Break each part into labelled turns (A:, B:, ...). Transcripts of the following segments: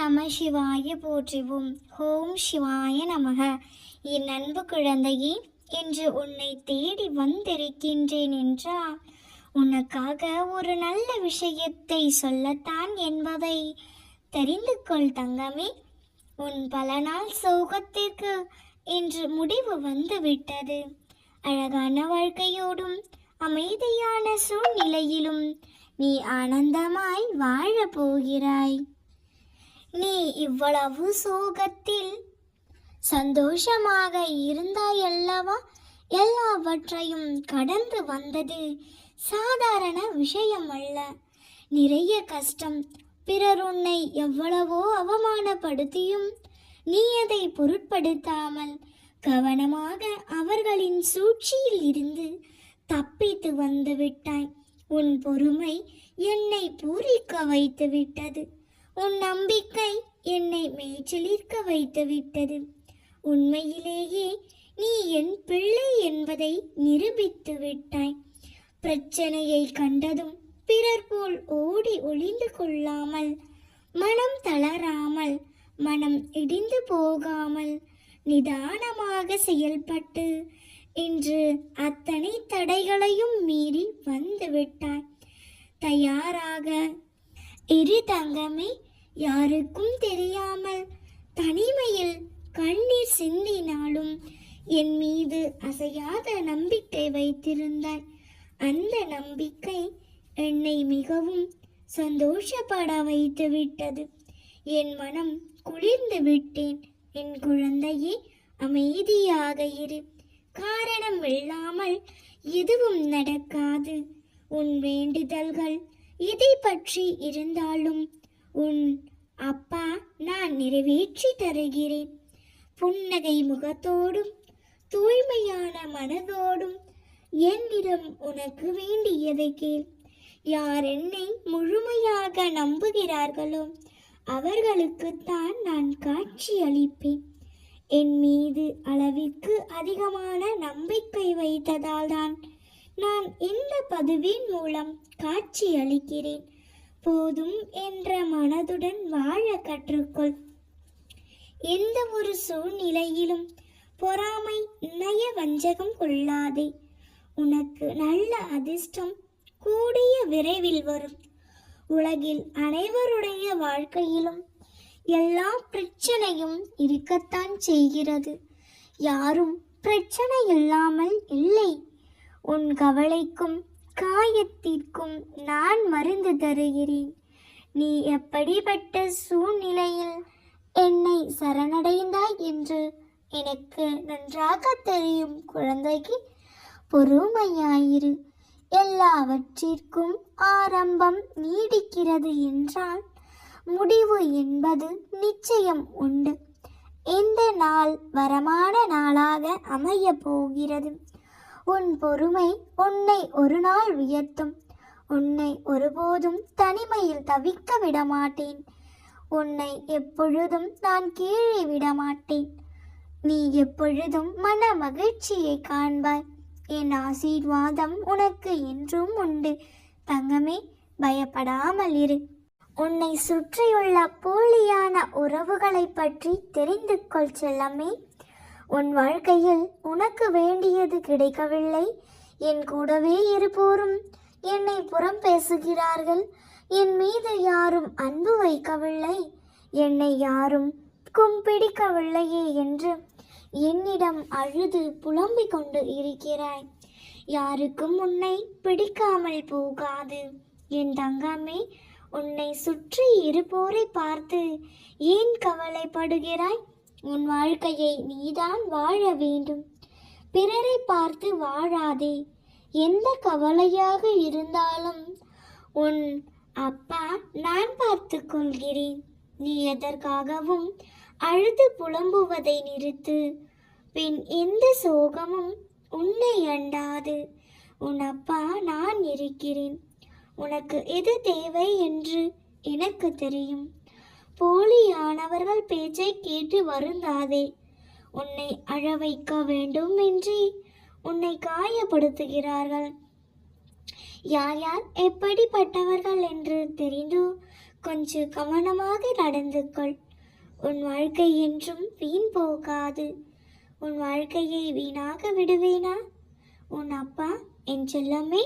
A: நம சிவாய போற்றிவோம். ஓம் சிவாய நமக. என் அன்பு குழந்தையே என்று உன்னை தேடி வந்திருக்கின்றேன் என்றால் உனக்காக ஒரு நல்ல விஷயத்தை சொல்லத்தான் என்பதை தெரிந்து கொள் தங்கமே. உன் பல நாள் சோகத்திற்கு இன்று முடிவு வந்துவிட்டது. அழகான வாழ்க்கையோடும் அமைதியான சூழ்நிலையிலும் நீ ஆனந்தமாய் வாழப் போகிறாய். நீ இவ்வளவு சோகத்தில் சந்தோஷமாக இருந்தாயல்லவா? எல்லாவற்றையும் கடந்து வந்தது சாதாரண விஷயம் அல்ல நிறைய கஷ்டம் பிறர் உன்னை எவ்வளவோ அவமானப்படுத்தியும் நீ அதை பொருட்படுத்தாமல் கவனமாக அவர்களின் சூழ்ச்சியில் இருந்து தப்பித்து வந்து விட்டாய். உன் பொறுமை என்னை பூரிக்க வைத்து விட்டது. உன் நம்பிக்கை என்னை மேய்ச்சலிர்க்க வைத்து விட்டது உண்மையிலேயே நீ என் பிள்ளை என்பதை நிரூபித்து விட்டாய். பிரச்சனையை கண்டதும் பிறர் போல் ஓடி ஒளிந்து கொள்ளாமல் மனம் தளராமல் மனம் இடிந்து போகாமல் நிதானமாக செயல்பட்டு இன்று அத்தனை தடைகளையும் மீறி வந்துவிட்டாய் தயாராக இரு தங்கமே யாருக்கும் தெரியாமல் தனிமையில் கண்ணீர் சிந்தினாலும் என் மீது அசையாத நம்பிக்கை வைத்திருந்தாய். அந்த நம்பிக்கை என்னை மிகவும் சந்தோஷப்பட வைத்து விட்டது என் மனம் குளிர்ந்து விட்டேன். என் குழந்தையே அமைதியாக இரு. காரணம் இல்லாமல் எதுவும் நடக்காது. உன் வேண்டுதல்கள் எதை பற்றி இருந்தாலும் உன் அப்பா நான் நிறைவேற்றி தருகிறேன். புன்னகை முகத்தோடும் தூய்மையான மனதோடும் என்னிடம் உனக்கு வேண்டியதை கேள். யார் என்னை முழுமையாக நம்புகிறார்களோ அவர்களுக்குத்தான் நான் காட்சி அளிப்பேன். என் மீது அளவிற்கு அதிகமான நம்பிக்கை வைத்ததால் தான் நான் இந்த பதுவின் மூலம் காட்சி அளிக்கிறேன். போதும் என்ற மனதுடன் வாழ கற்றுக்கொள். எந்த ஒரு சூழ்நிலையிலும் பொறாமை நய வஞ்சகம் கொள்ளாதே. உனக்கு நல்ல அதிர்ஷ்டம் கூடிய விரைவில் வரும். உலகில் அனைவருடைய வாழ்க்கையிலும் எல்லா பிரச்சனையும் இருக்கத்தான் செய்கிறது. யாரும் பிரச்சனை இல்லாமல் இல்லை. உன் கவலைக்கும் காயத்திற்கும் நான் மருந்து தருகிறேன். நீ எப்படிப்பட்ட சூழ்நிலையில் என்னை சரணடைந்தாய் என்று எனக்கு நன்றாக தெரியும் குழந்தைக்கு பொறுமையாயிரு. எல்லாவற்றிற்கும் ஆரம்பம் நீடிக்கிறது என்றால் முடிவு என்பது நிச்சயம் உண்டு. இந்த நாள் வரமான நாளாக அமையப் போகிறது. உன் பொறுமை உன்னை ஒரு நாள் உயர்த்தும். உன்னை ஒருபோதும் தனிமையில் தவிக்க விடமாட்டேன். உன்னை எப்பொழுதும் நான் கீழே விடமாட்டேன். நீ எப்பொழுதும் மன மகிழ்ச்சியை காண்பாய். என் ஆசீர்வாதம் உனக்கு என்றும் உண்டு. தங்கமே பயப்படாமல் இரு. உன்னை சுற்றியுள்ள போலியான உறவுகளை பற்றி தெரிந்து கொள் செல்லமே. உன் வாழ்க்கையில் உனக்கு வேண்டியது கிடைக்கவில்லை. என் கூடவே இருப்போரும் என்னை புறம் பேசுகிறார்கள். என் மீது யாரும் அன்பு வைக்கவில்லை. என்னை யாரும் கும்பிடிக்கவில்லையே என்று என்னிடம் அழுது புலம்பிக் கொண்டு இருக்கிறாய். யாருக்கும் உன்னை பிடிக்காமல் போகாது. என் தங்கமே உன்னை சுற்றி இருப்போரை பார்த்து ஏன் கவலைப்படுகிறாய்? உன் வாழ்க்கையை நீதான் வாழ வேண்டும். பிறரை பார்த்து வாழாதே. எந்த கவலையாக இருந்தாலும் உன் அப்பா நான் பார்த்து கொள்கிறேன். நீ எதற்காகவும் அழுது புலம்புவதை நிறுத்து. பின் எந்த சோகமும் உன்னை அண்டாது. உன் அப்பா நான் இருக்கிறேன். உனக்கு எது தேவை என்று எனக்கு தெரியும். போலியானவர்கள் பேச்சை கேட்டு வருந்தாதே. உன்னை அழ வைக்க வேண்டும் என்று உன்னை காயப்படுத்துகிறார்கள். யார் யார் எப்படிப்பட்டவர்கள் என்று தெரிந்து கொஞ்சம் கவனமாக நடந்து கொள். உன் வாழ்க்கை என்றும் வீண் போகாது. உன் வாழ்க்கையை வீணாக விடுவேனா? உன் அப்பா என் செல்லமே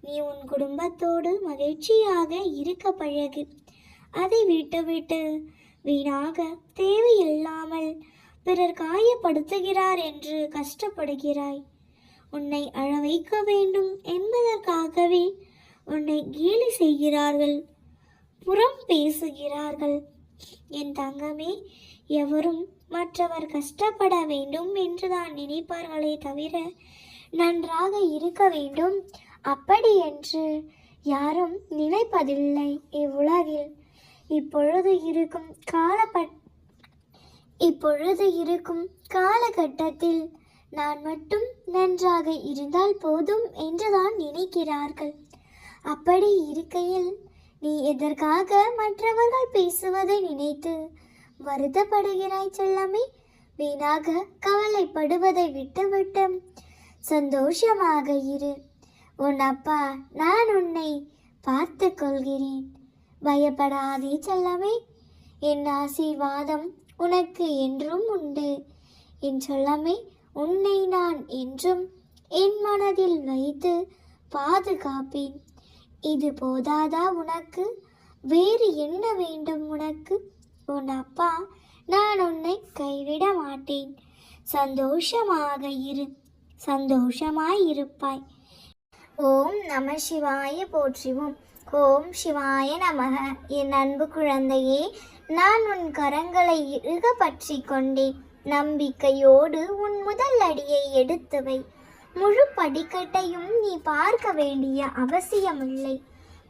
A: நீ உன் குடும்பத்தோடு மகிழ்ச்சியாக இருக்க பழகு. அதை விட்டுவிட்டு வீணாக தேவையில்லாமல் பிறர் காயப்படுத்துகிறார் என்று கஷ்டப்படுகிறாய். உன்னை அழ வைக்க வேண்டும் என்பதற்காகவே உன்னை கேலி செய்கிறார்கள் புறம் பேசுகிறார்கள். என் தங்கமே எவரும் மற்றவர் கஷ்டப்பட வேண்டும் என்றுதான் நினைப்பார்களே தவிர நன்றாக இருக்க வேண்டும். அப்படி என்று யாரும் நினைப்பதில்லை இவ்வுலகில். இப்பொழுது இருக்கும் காலப்பட் இப்பொழுது இருக்கும் காலகட்டத்தில் நான் மட்டும் நன்றாக இருந்தால் போதும் என்றுதான் நினைக்கிறார்கள். அப்படி இருக்கையில் நீ எதற்காக மற்றவர்கள் பேசுவதை நினைத்து வருத்தப்படுகிறாய் செல்லமே? வீணாக கவலைப்படுவதை விட்டுவிட்டு சந்தோஷமாக இரு. உன் அப்பா நான் உன்னை பார்த்து கொள்கிறேன். பயப்படாதே செல்லவே என் ஆசீர்வாதம் உனக்கு என்றும் உண்டு. என் செல்லமே உன்னை நான் என்றும் என் மனதில் வைத்து பாதுகாப்பேன். இது போதாதா உனக்கு? வேறு என்ன வேண்டும் உனக்கு? உன் அப்பா நான் உன்னை கைவிட மாட்டேன். சந்தோஷமாக இரு. சந்தோஷமாய் இருப்பாய். ஓம் நம சிவாய போற்றிவோம். ஓம் சிவாய நமக. என் அன்பு குழந்தையே நான் உன் கரங்களை இறுக பற்றி கொண்டேன். நம்பிக்கையோடு உன் முதல் அடியை எடுத்து வை முழு படிக்கட்டையும் நீ பார்க்க வேண்டிய அவசியமில்லை.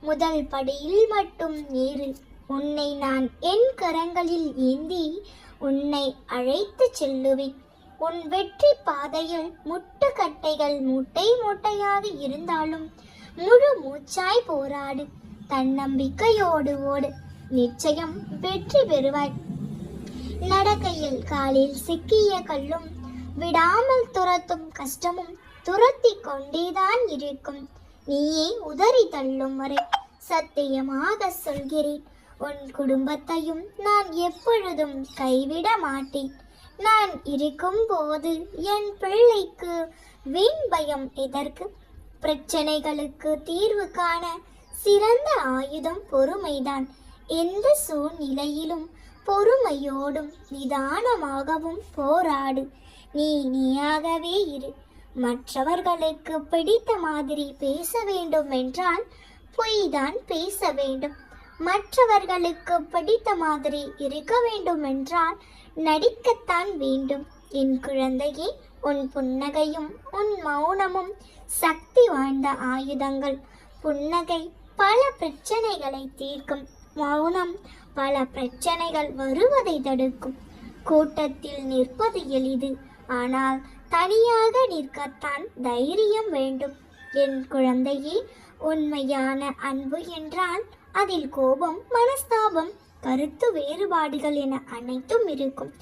A: முதல் படியில் மட்டும் ஏறு. உன்னை நான் என் கரங்களில் ஏந்தி உன்னை அழைத்து செல்லுவேன். உன் வெற்றி பாதையில் முட்டுக்கட்டைகள் மூட்டை மூட்டையாக இருந்தாலும் முழு மூச்சாய் போராடு. தன்னம்பிக்கையோடு ஓடு. நிச்சயம் வெற்றி பெறுவாய். நடக்கையில் காலில் சிக்கிய கல்லும் விடாமல் துரத்தும் கஷ்டமும் துரத்தி கொண்டேதான் இருக்கும். நீயே உதறி தள்ளும் வரை சத்தியமாக சொல்கிறேன். உன் குடும்பத்தையும் நான் எப்பொழுதும் கைவிட மாட்டேன். நான் இருக்கும் போது என் பிள்ளைக்கு வீண் பயம் எதற்கு? பிரச்சனைகளுக்கு தீர்வு காண சிறந்த ஆயுதம் பொறுமைதான். எந்த சூழ்நிலையிலும் பொறுமையோடும் நிதானமாகவும் போராடு. நீ நீயாகவே இரு. மற்றவர்களுக்கு பிடித்த மாதிரி பேச வேண்டும் என்றால் பொய்தான் பேச வேண்டும். மற்றவர்களுக்கு பிடித்த மாதிரி இருக்க வேண்டும் என்றால் நடிக்கத்தான் வேண்டும். என் குழந்தையே உன் புன்னகையும் உன் மௌனமும் சக்தி வாய்ந்த ஆயுதங்கள். புன்னகை பல பிரச்சனைகளை தீர்க்கும். மௌனம் பல பிரச்சனைகள் வருவதை தடுக்கும். கூட்டத்தில் நிற்பது எளிது. ஆனால் தனியாக நிற்கத்தான் தைரியம் வேண்டும். என் குழந்தையே உண்மையான அன்பு என்றால் அதில் கோபம் மனஸ்தாபம் கருத்து வேறுபாடுகள் என அனைத்தும் இருக்கும்.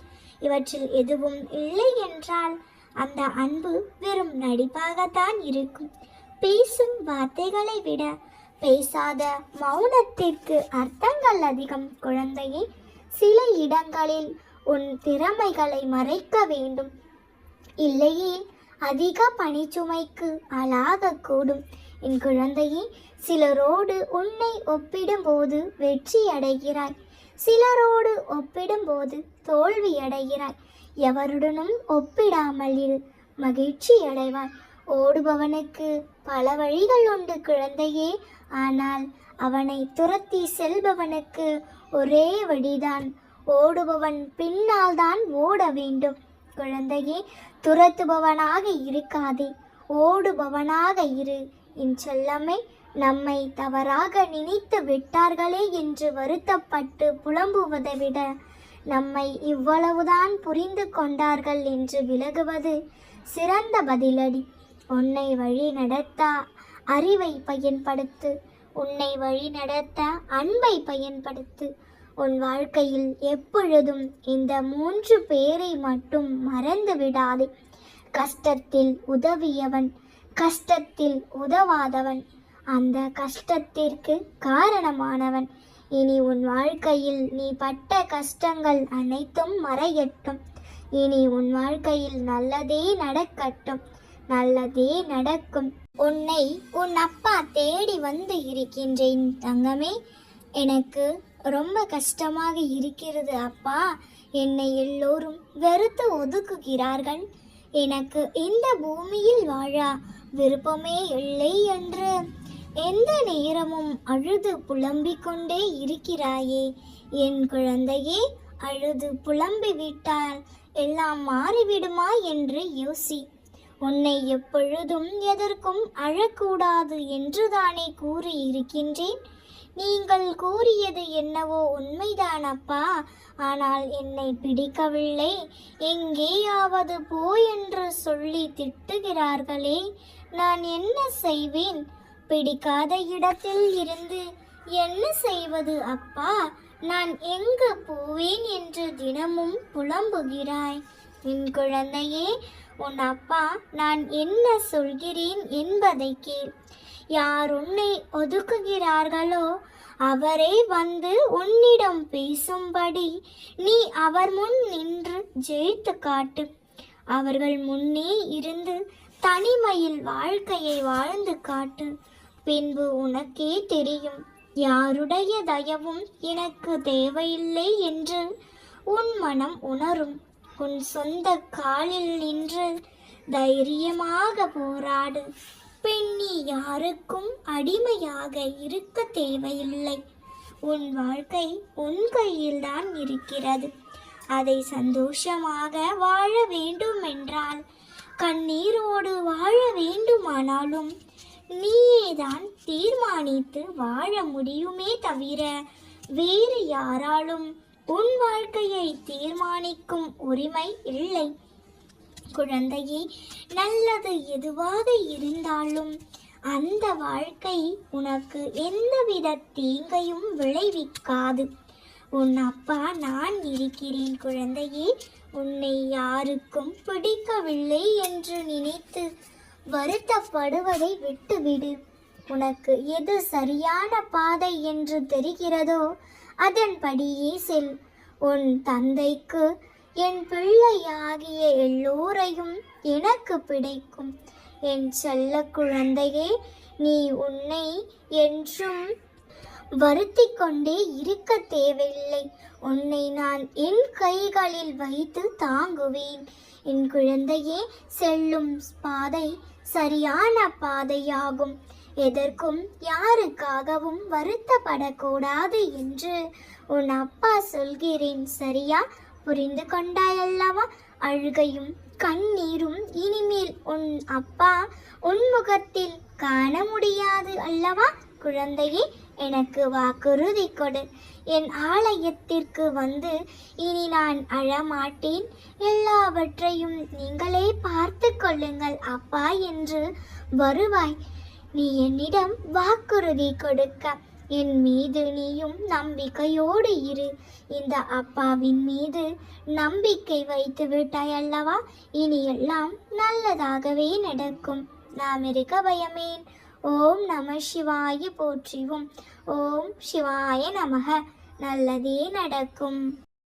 A: இவற்றில் எதுவும் இல்லை என்றால் அந்த அன்பு வெறும் நடிப்பாகத்தான் இருக்கும். பேசும் வார்த்தைகளை விட பேசாத மௌனத்திற்கு அர்த்தங்கள் அதிகம். குழந்தையை சில இடங்களில் உன் திறமைகளை மறைக்க வேண்டும். இல்லையே அதிக பணிச்சுமைக்கு ஆளாகக்கூடும். என் குழந்தையே சிலரோடு உன்னை ஒப்பிடும்போது வெற்றி அடைகிறாய் சிலரோடு ஒப்பிடும்போது தோல்வி அடைகிறாய். எவருடனும் ஒப்பிடாமல் இரு. மகிழ்ச்சி அடைவாய். ஓடுபவனுக்கு பல வழிகள் உண்டு குழந்தையே. ஆனால் அவனை துரத்தி செல்பவனுக்கு ஒரே வழிதான். ஓடுபவன் பின்னால் தான் ஓட வேண்டும். குழந்தையே துரத்துபவனாக இருக்காதே. ஓடுபவனாக இரு. என் செல்லமே நம்மை தவறாக நினைத்து விட்டார்களே என்று வருத்தப்பட்டு புலம்புவதை விட நம்மை இவ்வளவுதான் புரிந்து கொண்டார்கள் என்று விலகுவது சிறந்த பதிலடி. உன்னை வழி நடத்த அறிவை பயன்படுத்து உன்னை வழி நடத்த அன்பை பயன்படுத்து. உன் வாழ்க்கையில் எப்பொழுதும் இந்த மூன்று பேரை மட்டும் மறந்து விடாதே. கஷ்டத்தில் உதவியவன் கஷ்டத்தில் உதவாதவன். அந்த கஷ்டத்திற்கு காரணமானவன். இனி உன் வாழ்க்கையில் நீ பட்ட கஷ்டங்கள் அனைத்தும் மறையட்டும். இனி உன் வாழ்க்கையில் நல்லதே நடக்கட்டும். நல்லதே நடக்கும். உன்னை உன் அப்பா தேடி வந்து இருக்கின்றேன் தங்கமே. எனக்கு ரொம்ப கஷ்டமாக இருக்கிறது அப்பா. என்னை எல்லோரும் வெறுத்து ஒதுக்குகிறார்கள். எனக்கு இந்த பூமியில் வாழ விருப்பமே இல்லை என்று. எந்த நேரமும் அழுது புலம்பிக் கொண்டே இருக்கிறாயே? என் குழந்தையே அழுது புலம்பி விட்டால் எல்லாம் மாறிவிடுமா என்று யோசி. உன்னை எப்பொழுதும் எதற்கும் அழக்கூடாது என்றுதானே கூறி இருக்கின்றேன் நீங்கள் கூறியது என்னவோ உண்மைதான் அப்பா. ஆனால் என்னை பிடிக்கவில்லை. எங்கேயாவது போ என்று சொல்லி திட்டுகிறார்களே. நான் என்ன செய்வேன்? பிடிக்காத இடத்தில் இருந்து என்ன செய்வது அப்பா? நான் எங்கு போவேன் என்று தினமும் புலம்புகிறாய். என் குழந்தையே உன் அப்பா நான் என்ன சொல்கிறேன் என்பதை கேள். யார் உன்னை ஒதுக்குகிறார்களோ அவரே வந்து உன்னிடம் பேசும்படி நீ அவர் முன் நின்று ஜெயித்து காட்டு. அவர்கள் முன்னே இருந்து தனிமையில் வாழ்க்கையை வாழ்ந்து காட்டு. பின்பு உனக்கே தெரியும். யாருடைய தயவும் எனக்கு தேவையில்லை என்று உன் மனம் உணரும். உன் சொந்த காலில் நின்று தைரியமாக போராடு. பெண்ணி யாருக்கும் அடிமையாக இருக்க தேவையில்லை. உன் வாழ்க்கை உன் கையில்தான் இருக்கிறது. அதை சந்தோஷமாக வாழ வேண்டும் என்றால் கண்ணீரோடு வாழ வேண்டுமானாலும் நீயேதான் தீர்மானித்து வாழ முடியுமே தவிர வேறு யாராலும் உன் வாழ்க்கையை தீர்மானிக்கும் உரிமை இல்லை. குழந்தையே நல்லது எதுவாக இருந்தாலும் அந்த வாழ்க்கை உனக்கு எந்தவித தீங்கையும் விளைவிக்காது. உன் அப்பா நான் இருக்கிறேன் குழந்தையே உன்னை யாருக்கும் பிடிக்கவில்லை என்று நினைத்து வருத்தப்படுவதை விட்டுவிடு. உனக்கு எது சரியான பாதை என்று தெரிகிறதோ அதன்படியே செல். உன் தந்தைக்கு என் பிள்ளையாகிய எல்லோரையும் எனக்கு பிடிக்கும். என் செல்ல குழந்தையே நீ உன்னை என்றும் வருத்தி கொண்டே இருக்க தேவையில்லை. உன்னை நான் என் கைகளில் வைத்து தாங்குவேன். என் குழந்தையே செல்லும் பாதை சரியான பாதையாகும். எதற்கும் யாருக்காகவும் வருத்தப்படக்கூடாது என்று உன் அப்பா சொல்கிறேன் சரியா? புரிந்து கொண்டாயல்லவா? அழுகையும் கண்ணீரும் இனிமேல் உன் அப்பா உன் முகத்தில் காண முடியாது அல்லவா? குழந்தையே எனக்கு வாக்குறுதி கொடு. என் ஆலயத்திற்கு வந்து இனி நான் அழமாட்டேன். எல்லாவற்றையும் நீங்களே பார்த்து கொள்ளுங்கள். அப்பா என்று வருவாய். நீ என்னிடம் வாக்குறுதி கொடுக்க. என் மீது நீயும் நம்பிக்கையோடு இரு. இந்த அப்பாவின் மீது நம்பிக்கை வைத்து விட்டாய் அல்லவா? இனி எல்லாம் நல்லதாகவே நடக்கும். நாம் இருக்க பயமேன். ஓம் நம சிவாய போற்றிவோம். ஓம் சிவாய நமக. நல்லதே நடக்கும்.